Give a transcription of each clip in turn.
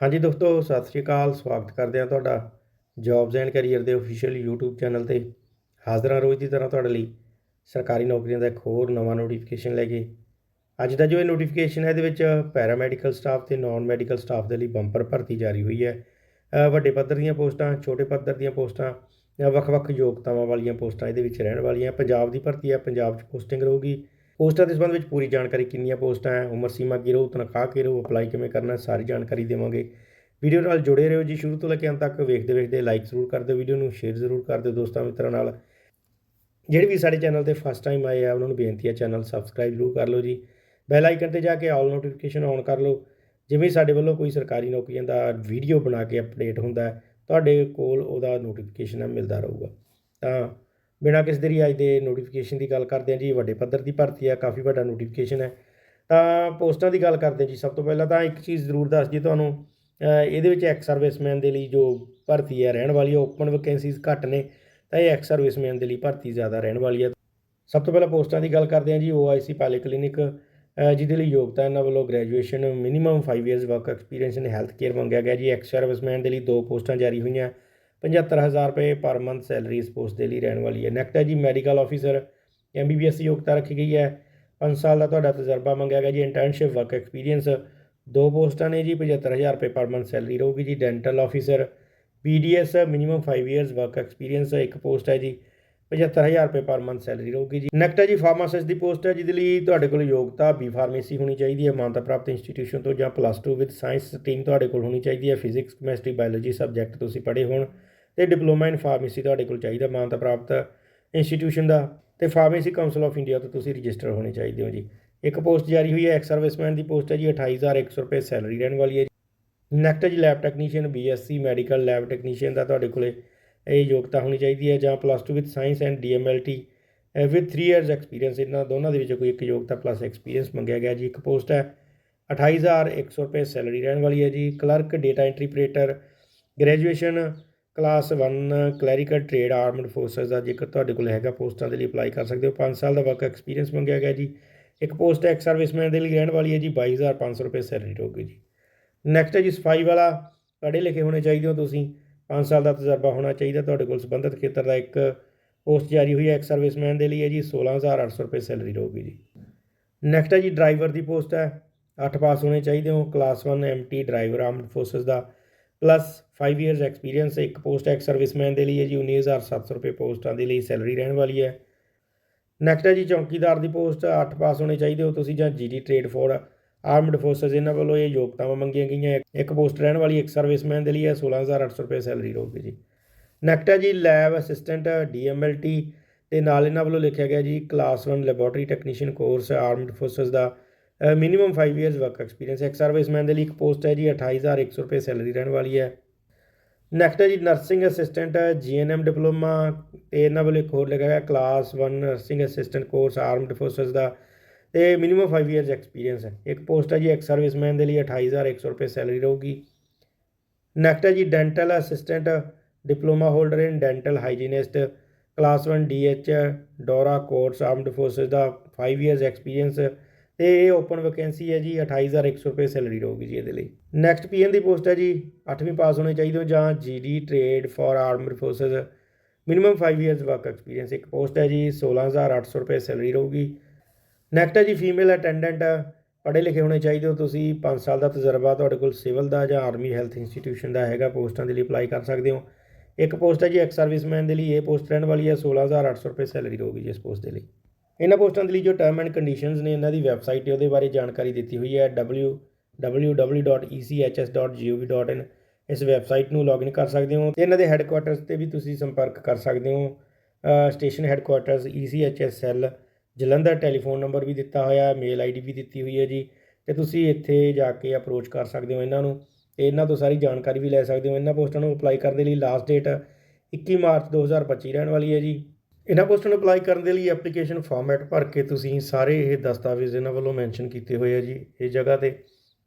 ਹਾਂਜੀ ਦੋਸਤੋ ਸਤਿ ਸ਼੍ਰੀ ਅਕਾਲ ਸਵਾਗਤ ਕਰਦੇ ਹਾਂ ਤੁਹਾਡਾ ਜੌਬਸ ਐਂਡ ਕੈਰੀਅਰ ਦੇ ਅਫੀਸ਼ੀਅਲ YouTube ਚੈਨਲ ਤੇ। ਹਾਜ਼ਰ ਹਾਂ ਰੋਜ਼ ਦੀ ਤਰ੍ਹਾਂ ਤੁਹਾਡੇ ਲਈ ਸਰਕਾਰੀ ਨੌਕਰੀਆਂ ਦਾ ਇੱਕ ਹੋਰ ਨਵਾਂ ਨੋਟੀਫਿਕੇਸ਼ਨ ਲੈ ਕੇ। ਅੱਜ ਦਾ ਜੋ ਇਹ ਨੋਟੀਫਿਕੇਸ਼ਨ ਹੈ ਇਹਦੇ ਵਿੱਚ ਪੈਰਾਮੈਡੀਕਲ ਸਟਾਫ ਤੇ ਨਾਨ ਮੈਡੀਕਲ ਸਟਾਫ ਦੇ ਲਈ ਬੰਪਰ ਭਰਤੀ ਜਾਰੀ ਹੋਈ ਹੈ। ਵੱਡੇ ਪੱਧਰ ਦੀਆਂ ਪੋਸਟਾਂ ਛੋਟੇ ਪੱਧਰ ਦੀਆਂ ਪੋਸਟਾਂ ਅ, ਵੱਖ-ਵੱਖ ਯੋਗਤਾਵਾਂ ਵਾਲੀਆਂ ਪੋਸਟਾਂ ਇਹਦੇ ਵਿੱਚ ਰਹਿਣ ਵਾਲੀਆਂ। ਪੰਜਾਬ ਦੀ ਭਰਤੀ ਹੈ ਪੰਜਾਬ 'ਚ ਪੋਸਟਿੰਗ ਰਹੂਗੀ। ਪੋਸਟਾਂ ਦੇ ਸੰਬੰਧ ਵਿੱਚ ਪੂਰੀ ਜਾਣਕਾਰੀ ਕਿੰਨੀਆਂ ਪੋਸਟਾਂ ਹੈ, ਉਮਰ ਸੀਮਾ ਕੀ ਰਹੂ, ਤਨਖਾਹ ਕੀ ਰਹੂ, ਅਪਲਾਈ ਕਿਵੇਂ ਕਰਨਾ ਸਾਰੀ ਜਾਣਕਾਰੀ ਦੇਵਾਂਗੇ। ਵੀਡੀਓ ਨਾਲ ਜੁੜੇ ਰਹੋ ਜੀ, ਸ਼ੁਰੂ ਤੋਂ ਲੈ ਕੇ ਅੰਤ ਤੱਕ ਵੇਖਦੇ ਵੇਖਦੇ ਲਾਈਕ ਜ਼ਰੂਰ ਕਰ ਦਿਓ ਵੀਡੀਓ ਨੂੰ ਸ਼ੇਅਰ ਜ਼ਰੂਰ ਕਰ ਦਿਓ ਦੋਸਤਾਂ ਮਿੱਤਰਾਂ ਨਾਲ। ਜਿਹੜੇ ਵੀ ਸਾਡੇ ਚੈਨਲ ਤੇ ਫਸਟ ਟਾਈਮ ਆਏ ਆ, ਉਹਨਾਂ ਨੂੰ ਬੇਨਤੀ ਹੈ ਚੈਨਲ ਸਬਸਕ੍ਰਾਈਬ ਜ਼ਰੂਰ ਕਰ ਲਓ ਜੀ। ਬੈਲ ਆਈਕਨ ਤੇ ਜਾ ਕੇ ਆਲ ਨੋਟੀਫਿਕੇਸ਼ਨ ਔਨ ਕਰ ਲਓ। ਜਿਵੇਂ ਸਾਡੇ ਵੱਲੋਂ ਕੋਈ ਸਰਕਾਰੀ ਨੌਕਰੀਆਂ ਦਾ ਵੀਡੀਓ ਬਣਾ ਕੇ ਅਪਡੇਟ ਹੁੰਦਾ ਤੁਹਾਡੇ ਕੋਲ ਉਹਦਾ ਨੋਟੀਫਿਕੇਸ਼ਨ ਮਿਲਦਾ ਰਹੂਗਾ। ਤਾਂ ਬਿਨਾਂ ਕਿਸੇ ਦੇਰੀ ਅੱਜ ਦੇ ਨੋਟੀਫਿਕੇਸ਼ਨ ਦੀ ਗੱਲ ਕਰਦੇ ਹਾਂ ਜੀ, ਵੱਡੇ ਪੱਧਰ ਦੀ ਭਰਤੀ ਆ ਕਾਫੀ ਵੱਡਾ ਨੋਟੀਫਿਕੇਸ਼ਨ ਹੈ। ਤਾਂ ਪੋਸਟਾਂ ਦੀ ਗੱਲ ਕਰਦੇ ਹਾਂ ਜੀ, ਸਭ ਤੋਂ ਪਹਿਲਾਂ ਤਾਂ ਇੱਕ ਚੀਜ਼ ਜ਼ਰੂਰ ਦੱਸ ਜੀ ਤੁਹਾਨੂੰ ਇਹਦੇ ਵਿੱਚ ਐਕਸ ਸਰਵਿਸਮੈਨ ਦੇ ਲਈ ਜੋ ਭਰਤੀ ਹੈ, ਰਹਿਣ ਵਾਲੀ ਹੈ ਓਪਨ ਵੈਕੈਂਸੀਜ਼ ਘੱਟ ਨੇ, ਤਾਂ ਇਹ ਐਕਸ ਸਰਵਿਸਮੈਨ ਦੇ ਲਈ ਭਰਤੀ ਜ਼ਿਆਦਾ ਰਹਿਣ ਵਾਲੀ ਹੈ। ਸਭ ਤੋਂ ਪਹਿਲਾਂ ਪੋਸਟਾਂ ਦੀ ਗੱਲ ਕਰਦੇ ਹਾਂ ਜੀ OIC ਪਾਲੀ ਕਲੀਨਿਕ ਜਿਹਦੇ ਲਈ ਯੋਗਤਾ ਇਹਨਾਂ ਵੱਲੋਂ graduation minimum 5 years work experience in health care ਮੰਗਿਆ ਗਿਆ ਜੀ। ਐਕਸ ਸਰਵਿਸਮੈਨ ਦੇ ਲਈ ਦੋ ਪੋਸਟਾਂ ਜਾਰੀ ਹੋਈਆਂ 75000 ਰੁਪਏ ਪਰ ਮੰਥ ਸੈਲਰੀ ਇਸ ਪੋਸਟ ਦੇ ਲਈ ਰਹਿਣ ਵਾਲੀ ਹੈ। ਨੈਕਸਟ ਹੈ ਜੀ ਮੈਡੀਕਲ ਆਫੀਸਰ ਐਮਬੀਬੀਐਸ ਯੋਗਤਾ ਰੱਖੀ ਗਈ ਹੈ। 5 ਸਾਲ ਦਾ ਤੁਹਾਡਾ ਤਜਰਬਾ ਮੰਗਿਆ ਗਿਆ ਜੀ ਇੰਟਰਨਸ਼ਿਪ ਵਰਕ ਐਕਸਪੀਰੀਅੰਸ ਦੋ ਪੋਸਟਾਂ ਨੇ ਜੀ 75000 ਰੁਪਏ ਪਰ ਮੰਥ ਸੈਲਰੀ ਰਹੂਗੀ ਜੀ dental officer PDS minimum 5 years work experience ਇੱਕ ਪੋਸਟ ਹੈ ਜੀ 75000 ਰੁਪਏ ਪਰ ਮੰਥ ਸੈਲਰੀ ਰਹੂਗੀ ਜੀ। ਨੈਕਸਟ ਹੈ ਜੀ ਫਾਰਮਾਸਿਸਟ ਦੀ ਪੋਸਟ ਹੈ, ਜਿਹਦੇ ਲਈ ਤੁਹਾਡੇ ਕੋਲ ਯੋਗਤਾ ਬੀ ਫਾਰਮੇਸੀ ਹੋਣੀ ਚਾਹੀਦੀ ਹੈ, ਮਾਨਤਾ ਪ੍ਰਾਪਤ ਇੰਸਟੀਟਿਊਸ਼ਨ ਤੋਂ ਜਾਂ ਪਲੱਸ 2 ਵਿਦ ਸਾਇੰਸ ਸਟਰੀਮ ਤੁਹਾਡੇ ਕੋਲ ਹੋਣੀ ਚਾਹੀਦੀ ਹੈ। ਫਿਜ਼ਿਕਸ ਕੈਮਿਸਟਰੀ ਬਾਇਓਲੋਜੀ ਸਬਜੈਕਟ ਤੁਸੀਂ ਪੜ੍ਹੇ ਹੋਣ। ਤੇ ਡਿਪਲੋਮਾ ਇਨ ਫਾਰਮੇਸੀ ਤੁਹਾਡੇ ਕੋਲ ਚਾਹੀਦਾ, ਮਾਨਤਾ ਪ੍ਰਾਪਤ ਇੰਸਟੀਟਿਊਸ਼ਨ ਦਾ, ਤੇ ਫਾਰਮੇਸੀ ਕਾਉਂਸਲ ਆਫ ਇੰਡੀਆ ਤੋਂ ਤੁਸੀਂ ਰਜਿਸਟਰ ਹੋਣੇ ਚਾਹੀਦੇ ਹੋ ਜੀ। ਇੱਕ ਪੋਸਟ ਜਾਰੀ ਹੋਈ ਹੈ ਐਕਸ ਸਰਵਿਸਮੈਨ ਦੀ ਪੋਸਟ ਹੈ ਜੀ 28100 ਰੁਪਏ ਸੈਲਰੀ ਰਹਿਣ ਵਾਲੀ ਹੈ ਨੈਕਸਟ ਹੈ ਜੀ lab technician BSc medical lab technician ਦਾ ਤੁਹਾਡੇ ਕੋਲੇ ਇਹ ਯੋਗਤਾ ਹੋਣੀ ਚਾਹੀਦੀ ਹੈ, ਜਾਂ plus 2 with science and DMLT with 3 years experience ਇਹਨਾਂ ਦੋਨਾਂ ਦੇ ਵਿੱਚੋਂ ਕੋਈ ਇੱਕ ਯੋਗਤਾ ਪਲੱਸ ਐਕਸਪੀਰੀਅੰਸ ਮੰਗਿਆ ਗਿਆ ਜੀ। ਇੱਕ ਪੋਸਟ ਹੈ 28100 ਰੁਪਏ ਸੈਲਰੀ ਰਹਿਣ ਵਾਲੀ ਹੈ ਜੀ। Clerk data entry graduation class 1 clerical trade armed forces ਦਾ ਜੇਕਰ ਤੁਹਾਡੇ ਕੋਲ ਹੈਗਾ, ਪੋਸਟਾਂ ਦੇ ਲਈ ਅਪਲਾਈ ਕਰ ਸਕਦੇ ਹੋ। 5 ਸਾਲ ਦਾ ਵਰਕ ਐਕਸਪੀਰੀਅੰਸ ਮੰਗਿਆ ਗਿਆ ਜੀ। ਇੱਕ ਪੋਸਟ ਐਕਸ ਸਰਵਿਸਮੈਨ ਦੇ ਲਈ ਰਹਿਣ ਵਾਲੀ ਹੈ ਜੀ 22500 ਰੁਪਏ ਸੈਲਰੀ ਰਹੂਗੀ ਜੀ। ਨੈਕਸਟ ਹੈ ਜੀ, ਸਫ਼ਾਈ ਵਾਲਾ। ਪੜ੍ਹੇ ਲਿਖੇ ਹੋਣੇ ਚਾਹੀਦੇ ਹੋ ਤੁਸੀਂ। 5 ਸਾਲ ਦਾ ਤਜਰਬਾ ਹੋਣਾ ਚਾਹੀਦਾ। ਤੁਹਾਡੇ ਕੋਲ ਸੰਬੰਧਿਤ ਖੇਤਰ ਦਾ ਇੱਕ ਪੋਸਟ ਜਾਰੀ ਹੋਈ ਹੈ ਐਕਸ ਸਰਵਿਸਮੈਨ ਦੇ ਲਈ ਹੈ ਜੀ 16800 ਰੁਪਏ ਸੈਲਰੀ ਰਹੂਗੀ ਜੀ। ਨੈਕਸਟ ਹੈ ਜੀ, ਡਰਾਈਵਰ ਦੀ ਪੋਸਟ ਹੈ। 8 ਪਾਸ ਹੋਣੇ ਚਾਹੀਦੇ ਹੋ। Class 1 MT driver armed forces ਦਾ। ਪਲੱਸ 5 ਇਅਰਸ ਐਕਸਪੀਰੀਅੰਸ ਇੱਕ ਪੋਸਟ ਐਕਸ ਸਰਵਿਸਮੈਨ ਦੇ ਲਈ ਹੈ ਜੀ 19700 ਰੁਪਏ ਪੋਸਟਾਂ ਦੇ ਲਈ ਸੈਲਰੀ ਰਹਿਣ ਵਾਲੀ ਹੈ। ਨੈਕਸਟ ਹੈ ਜੀ, ਚੌਕੀਦਾਰ ਦੀ ਪੋਸਟ 8 ਪਾਸ ਹੋਣੇ ਚਾਹੀਦੇ ਹੋ ਤੁਸੀਂ ਜਾਂ GD trade for armed forces ਇਹਨਾਂ ਵੱਲੋਂ ਇਹ ਯੋਗਤਾਵਾਂ ਮੰਗੀਆਂ ਗਈਆਂ ਇੱਕ ਪੋਸਟ ਰਹਿਣ ਵਾਲੀ ਇੱਕ ਸਰਵਿਸਮੈਨ ਦੇ ਲਈ ਹੈ 16800 ਰੁਪਏ ਸੈਲਰੀ ਰਹੂਗੀ ਜੀ। ਨੈਕਸਟ ਹੈ ਜੀ ਲੈਬ ਅਸਿਸਟੈਂਟ ਡੀਐਮਐਲਟੀ ਤੇ ਨਾਲ ਇਹਨਾਂ ਵੱਲੋਂ ਲਿਖਿਆ ਗਿਆ ਜੀ class 1 laboratory technician course armed forces ਦਾ ਮਿਨੀਮਮ 5 ਇਅਰਸ ਵਰਕ ਐਕਸਪੀਰੀਅੰਸ ਇੱਕ ਸਰਵਿਸਮੈਨ ਦੇ ਲਈ ਇੱਕ ਪੋਸਟ ਹੈ ਜੀ 28100 ਰੁਪਏ ਸੈਲਰੀ ਰਹਿਣ ਵਾਲੀ ਹੈ। ਨੈਕਸਟ ਹੈ ਜੀ ਨਰਸਿੰਗ ਅਸਿਸਟੈਂਟ ਜੀਐਨਐਮ ਡਿਪਲੋਮਾ ਤੇ ਇਹਨਾਂ ਵੱਲੋਂ ਇੱਕ ਹੋਰ ਲਿਖਿਆ class 1 nursing assistant course armed forces ਦਾ। ਤੇ ਮਿਨੀਮਮ 5 ਇਅਰਸ ਐਕਸਪੀਰੀਅੰਸ ਹੈ। ਇੱਕ ਪੋਸਟ ਹੈ ਜੀ ਐਕਸ ਸਰਵਿਸਮੈਨ ਦੇ ਲਈ 28100 ਰੁਪਏ ਸੈਲਰੀ ਰਹੂਗੀ। ਨੈਕਸਟ ਹੈ ਜੀ dental assistant diploma holder in dental hygienist class 1 DH ਡੋਰਾ course armed forces ਦਾ। 5 ਇਅਰਸ ਐਕਸਪੀਰੀਅੰਸ ਤੇ ਇਹ ਓਪਨ ਵੈਕੈਂਸੀ ਹੈ ਜੀ 28100 ਰੁਪਏ ਸੈਲਰੀ ਰਹੂਗੀ ਜੀ ਇਹਦੇ ਲਈ। ਨੈਕਸਟ ਪੀਐਨ ਦੀ ਪੋਸਟ ਹੈ ਜੀ 8ਵੀਂ ਪਾਸ ਹੋਣੇ ਚਾਹੀਦੇ ਹੋ ਜਾਂ GD trade for armed forces minimum 5 years work experience ਇੱਕ ਪੋਸਟ ਹੈ ਜੀ 16800 ਰੁਪਏ ਸੈਲਰੀ ਰਹੂਗੀ। ਨੈਕਸਟ ਹੈ ਜੀ ਫੀਮੇਲ ਅਟੈਂਡੈਂਟ ਪੜ੍ਹੇ ਲਿਖੇ ਹੋਣੇ ਚਾਹੀਦੇ ਹੋ ਤੁਸੀਂ 5 ਸਾਲ ਦਾ ਤਜਰਬਾ ਤੁਹਾਡੇ ਕੋਲ ਸਿਵਲ ਦਾ ਜਾਂ ਆਰਮੀ ਹੈਲਥ ਇੰਸਟੀਟਿਊਸ਼ਨ ਦਾ ਹੈਗਾ, ਪੋਸਟਾਂ ਦੇ ਲਈ ਅਪਲਾਈ ਕਰ ਸਕਦੇ ਹੋ। ਇੱਕ ਪੋਸਟ ਹੈ ਜੀ ਐਕਸ ਸਰਵਿਸਮੈਨ ਦੇ ਲਈ, ਇਹ ਪੋਸਟ ਰਹਿਣ ਵਾਲੀ ਹੈ 16800 ਰੁਪਏ ਸੈਲਰੀ ਰਹੂਗੀ ਜੀ ਇਸ ਪੋਸਟ ਦੇ ਲਈ। ਇਹਨਾਂ ਪੋਸਟਾਂ ਦੇ ਲਈ ਜੋ ਟਰਮ ਐਂਡ ਕੰਡੀਸ਼ਨਸ ਨੇ ਇਹਨਾਂ ਦੀ ਵੈਬਸਾਈਟ ਤੇ ਉਹਦੇ ਬਾਰੇ ਜਾਣਕਾਰੀ ਦਿੱਤੀ ਹੋਈ ਹੈ www.echs.gov.in ਇਸ ਵੈਬਸਾਈਟ ਨੂੰ ਲੌਗਇਨ ਕਰ ਸਕਦੇ ਹੋ ਤੇ ਇਹਨਾਂ ਦੇ ਹੈੱਡਕੁਆਟਰਸ ਤੇ ਵੀ ਤੁਸੀਂ ਸੰਪਰਕ ਕਰ ਸਕਦੇ ਹੋ। Station headquarters ECHS cell Jalandhar telephone number ਵੀ ਦਿੱਤਾ ਹੋਇਆ ਹੈ ਮੇਲ ਆਈਡੀ ਵੀ ਦਿੱਤੀ ਹੋਈ ਹੈ ਜੀ ਤੇ ਤੁਸੀਂ ਇੱਥੇ ਜਾ ਕੇ ਅਪਰੋਚ ਕਰ ਸਕਦੇ ਹੋ ਇਹਨਾਂ ਨੂੰ ਤੇ ਇਹਨਾਂ ਤੋਂ ਸਾਰੀ ਜਾਣਕਾਰੀ ਵੀ ਲੈ ਸਕਦੇ ਹੋ। ਇਹਨਾਂ ਪੋਸਟਾਂ ਨੂੰ ਅਪਲਾਈ ਕਰਨ ਦੇ ਲਈ ਲਾਸਟ ਡੇਟ 21 ਮਾਰਚ 2025 ਰਹਿਣ ਵਾਲੀ ਹੈ ਜੀ। ਇਹਨਾਂ ਪੋਸਟਾਂ ਨੂੰ ਅਪਲਾਈ ਕਰਨ ਦੇ ਲਈ ਐਪਲੀਕੇਸ਼ਨ ਫਾਰਮੈਟ ਭਰ ਕੇ ਤੁਸੀਂ ਸਾਰੇ ਇਹ ਦਸਤਾਵੇਜ਼ ਇਹਨਾਂ ਵੱਲੋਂ ਮੈਂਸ਼ਨ ਕੀਤੇ ਹੋਏ ਆ ਜੀ, ਇਹ ਜਗ੍ਹਾ ਤੇ।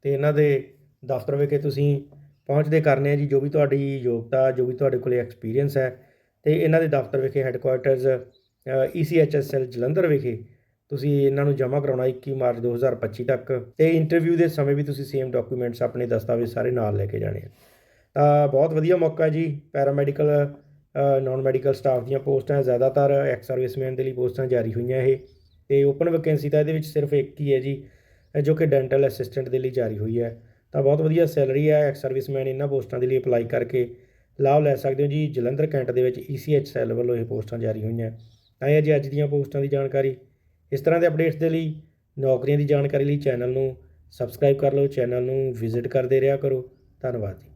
ਤੇ ਇਹਨਾਂ ਦੇ ਦਫ਼ਤਰ ਵਿਖੇ ਤੁਸੀਂ ਪਹੁੰਚਦੇ ਕਰਨੇ ਆ ਜੀ, ਜੋ ਵੀ ਤੁਹਾਡੀ ਯੋਗਤਾ, ਜੋ ਵੀ ਤੁਹਾਡੇ ਕੋਲੇ ਐਕਸਪੀਰੀਅੰਸ ਹੈ। ਤੇ ਇਹਨਾਂ ਦੇ ਦਫ਼ਤਰ ਵਿਖੇ ਹੈੱਡਕੁਆਟਰਸ ਈਸੀਐਚਐਸ ਸੈਲ ਜਲੰਧਰ ਵਿਖੇ ਤੁਸੀਂ ਇਹਨਾਂ ਨੂੰ ਜਮ੍ਹਾਂ ਕਰਾਉਣਾ 21 ਮਾਰਚ 2025 ਤੱਕ। ਤੇ ਇੰਟਰਵਿਊ ਦੇ ਸਮੇਂ ਵੀ ਤੁਸੀਂ ਸੇਮ ਡਾਕੂਮੈਂਟਸ ਆਪਣੇ ਦਸਤਾਵੇਜ਼ ਸਾਰੇ ਨਾਲ ਲੈ ਕੇ ਜਾਣੇ ਆ। ਤਾਂ ਬਹੁਤ ਵਧੀਆ ਮੌਕਾ ਹੈ ਜੀ ਪੈਰਾਮੈਡੀਕਲ ਨਾਨ ਮੈਡੀਕਲ ਸਟਾਫ ਦੀਆਂ ਪੋਸਟਾਂ ਜ਼ਿਆਦਾਤਰ ਐਕਸ ਸਰਵਿਸਮੈਨ ਦੇ ਲਈ ਪੋਸਟਾਂ ਜਾਰੀ ਹੋਈਆਂ ਇਹ। ਤੇ ਓਪਨ ਵੈਕੈਂਸੀ ਤਾਂ ਇਹਦੇ ਵਿੱਚ ਸਿਰਫ ਇੱਕ ਹੀ ਹੈ ਜੀ ਜੋ ਕਿ ਡੈਂਟਲ ਅਸਿਸਟੈਂਟ ਦੇ ਲਈ ਜਾਰੀ ਹੋਈ ਹੈ। ਤਾਂ ਬਹੁਤ ਵਧੀਆ ਸੈਲਰੀ ਹੈ ਐਕਸ ਸਰਵਿਸਮੈਨ ਇਹਨਾਂ ਪੋਸਟਾਂ ਦੇ ਲਈ ਅਪਲਾਈ ਕਰਕੇ। ਲਾਭ ਲੈ ਸਕਦੇ ਹੋ ਜੀ, ਜਲੰਧਰ ਕੈਂਟ ਦੇ ਵਿੱਚ ECH ਸੈੱਲ ਵੱਲੋਂ ਇਹ ਪੋਸਟਾਂ ਜਾਰੀ ਹੋਈਆਂ। ਤਾਂ ਇਹ ਜੀ ਅੱਜ ਦੀਆਂ ਪੋਸਟਾਂ ਦੀ ਜਾਣਕਾਰੀ। ਇਸ ਤਰ੍ਹਾਂ ਦੇ ਅਪਡੇਟਸ ਦੇ ਲਈ, ਨੌਕਰੀਆਂ ਦੀ ਜਾਣਕਾਰੀ ਲਈ ਚੈਨਲ ਨੂੰ ਸਬਸਕ੍ਰਾਈਬ ਕਰ ਲਓ, ਚੈਨਲ ਨੂੰ ਵਿਜ਼ਿਟ ਕਰਦੇ ਰਿਹਾ ਕਰੋ। ਧੰਨਵਾਦ ਜੀ।